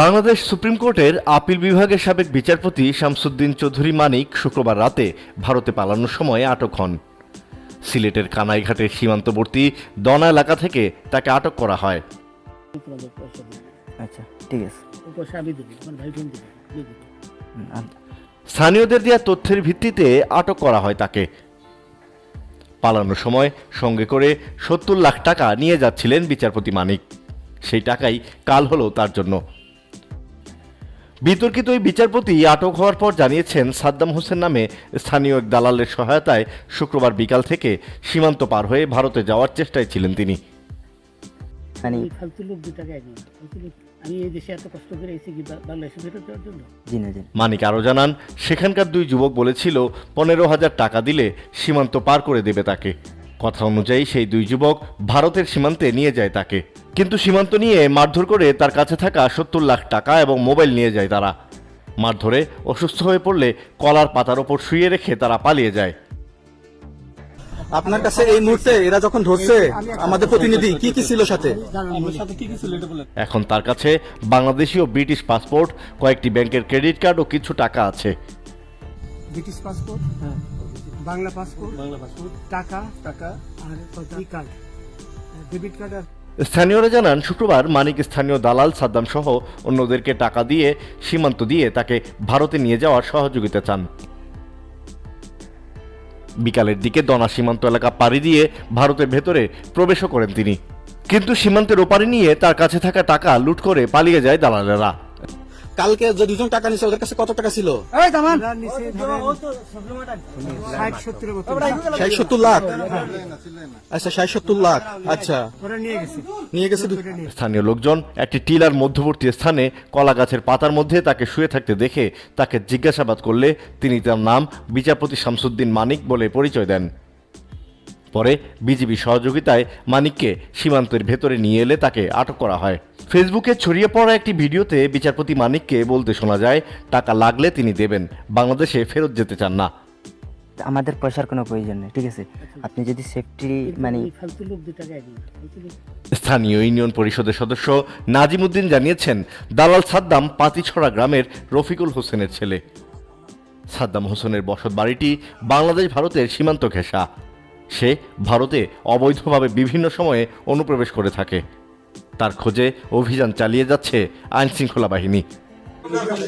Bangladesh supreme কোর্টের appeal বিভাগের সাবেক বিচারপতি শামসুদ্দিন চৌধুরী মানিক শুক্রবার রাতে ভারতে পালানোর সময় আটক হন। সিলেটের কানাইঘাটের সীমান্তবর্তী দনা এলাকা থেকে তাকে আটক করা হয়। আচ্ছা ঠিক আছে। স্থানীয়দের দেওয়া তথ্যের ভিত্তিতে আটক করা হয় তাকে। পালানোর সময় সঙ্গে করে সত্তর লাখ টাকা নিয়ে যাচ্ছিলেন বিচারপতি মানিক। সেই টাকাই কাল হলো তার জন্য। বিতর্কিত ওই বিচারপতি আটক হওয়ার পর জানিয়েছেন সাদ্দাম হোসেন নামে স্থানীয় এক দালালের সহায়তায় শুক্রবার বিকাল থেকে সীমান্ত পার হয়ে ভারতে যাওয়ার চেষ্টায় ছিলেন তিনি। মানে। মানিক আরও জানান সেখানকার দুই যুবক বলেছিল পনেরো হাজার টাকা দিলে সীমান্ত পার করে দেবে তাকে। কথা অনুযায়ী সেই দুই যুবক ভারতের সীমান্তে নিয়ে যায় তাকে। কিন্তু সীমান্ত নিয়ে মারধর করে তার কাছে থাকা সত্তর লাখ টাকা এবং মোবাইল নিয়ে যায় তারা। মারধরে অসুস্থ হয়ে পড়লে কলার পাতার ওপর শুয়ে রেখে তারা পালিয়ে যায়। আপনার কাছে এই মুহূর্তে এরা যখন ধরছে আমাদের প্রতিনিধি কি কি ছিল সাথে? এখন তার কাছে বাংলাদেশি ও ব্রিটিশ পাসপোর্ট কয়েকটি ব্যাংকের ক্রেডিট কার্ড ও কিছু টাকা আছে। British passport Bangla passport Bangla passport. টাকা টাকা। আর ই কার্ড। ডেবিট কার্ড আর স্থানীয়রা জানান, শুক্রবার মানিক স্থানীয় দালাল সাদ্দাম সহ অন্যদেরকে টাকা দিয়ে, সীমান্ত দিয়ে তাকে ভারতে নিয়ে যাওয়ার সহযোগিতা চান। বিকালের দিকে দনা সীমান্ত এলাকা পাড়ি দিয়ে ভারতের ভেতরে প্রবেশও করেন তিনি। কিন্তু সীমান্তের ওপারে নিয়ে তার কাছে থাকা টাকা লুট করে পালিয়ে যায় দালালেরা। কালকে যে দুজন টাকা নিছে ওদের কাছে কত টাকা ছিল? ষাট সত্তর লাখ। আচ্ছা ষাট সত্তর লাখ। আচ্ছা। নিয়ে গেছে। নিয়ে গেছে দু- ওটা নিয়ে স্থানীয় লোকজন একটি টিলার মধ্যবর্তী স্থানে কলা গাছের পাতার মধ্যে তাকে শুয়ে থাকতে দেখে তাকে জিজ্ঞাসাবাদ করলে তিনি তার নাম বিচারপতি শামসুদ্দিন মানিক বলে পরিচয় দেন। পরে বিজিবি সহযোগিতায় মানিককে সীমান্তের ভেতরে নিয়ে এলে তাকে আটক করা হয়। ফেসবুকে ছড়িয়ে পড়া একটি ভিডিওতে বিচারপতি মানিককে বলতে শোনা যায় টাকা লাগলে তিনি দেবেন বাংলাদেশে ফেরত যেতে চান না। আমাদের পয়সার কোনো প্রয়োজন নেই ঠিক আছে? আপনি যদি সেফটি মানে স্থানীয় ইউনিয়ন পরিষদের সদস্য নাজিমুদ্দিন জানিয়েছেন দালাল সাদ্দাম পাতিছড়া গ্রামের রফিকুল হোসেনের ছেলে। সাদ্দাম হোসেনের বসত বাড়িটি বাংলাদেশ ভারতের সীমান্ত ঘেঁষা। সে ভারতে অবৈধভাবে বিভিন্ন সময়ে অনুপ্রবেশ করে থাকে। তার খোঁজে অভিযান চালিয়ে যাচ্ছে আইন শৃঙ্খলা বাহিনী ফেলতেছে।